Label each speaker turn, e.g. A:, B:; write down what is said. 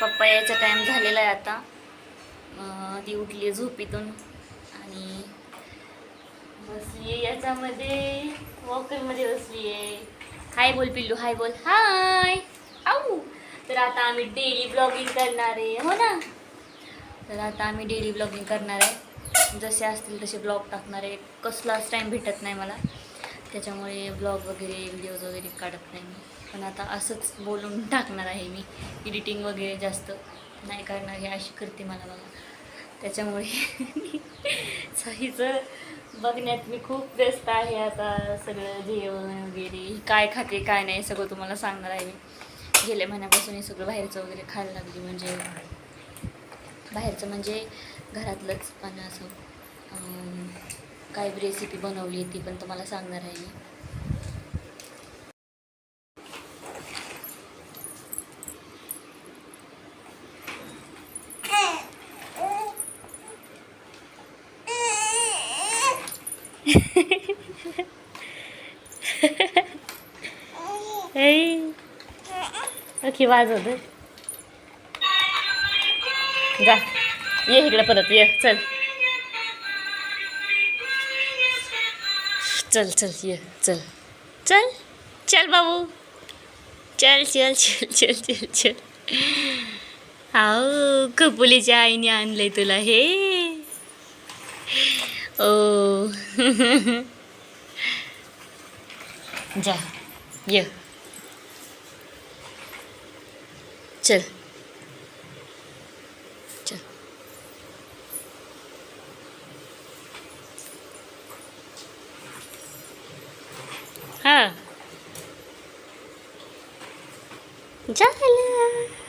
A: पप्पा यायचा टाईम झालेला आहे आता. ती उठली झोपीतून. आणि बसली आहे याच्यामध्ये वॉकरमध्ये बसली आहे हाय बोल पिल्लू हाय बोल. हाय आऊ तर आता आम्ही डेली ब्लॉगिंग करणार आहे. हो ना? तर आता आम्ही डेली ब्लॉगिंग करणार आहे. जसे असतील तसे ब्लॉग टाकणार आहे. कसलाच टाईम भेटत नाही मला. त्याच्यामुळे ब्लॉग वगैरे व्हिडिओज वगैरे काढत नाही मी. पण आता असंच बोलून टाकणार आहे मी. एडिटिंग वगैरे जास्त नाही करणार हे अशी करते मला बघा. त्याच्यामुळे साईचं बघण्यात मी खूप व्यस्त आहे आता. सगळं जेवण वगैरे काय खाते काय नाही सगळं तुम्हाला सांगणार आहे मी. गेल्या महिन्यापासून हे सगळं बाहेरचं वगैरे खायला लागली म्हणजे बाहेरचं म्हणजे घरातलंच पण असं काय रेसिपी बनवली ती पण तुम्हाला सांगणार आहे मी. ओके वाजवत जा. ये इकडे परत ये चल. चल चल ये चल. चल चल बाबू. चल चल चल चल चल चल. हाऊ कपुलीच्या आईने आणलंय तुला हे. ओ. जा ये. चल चल. हा झालं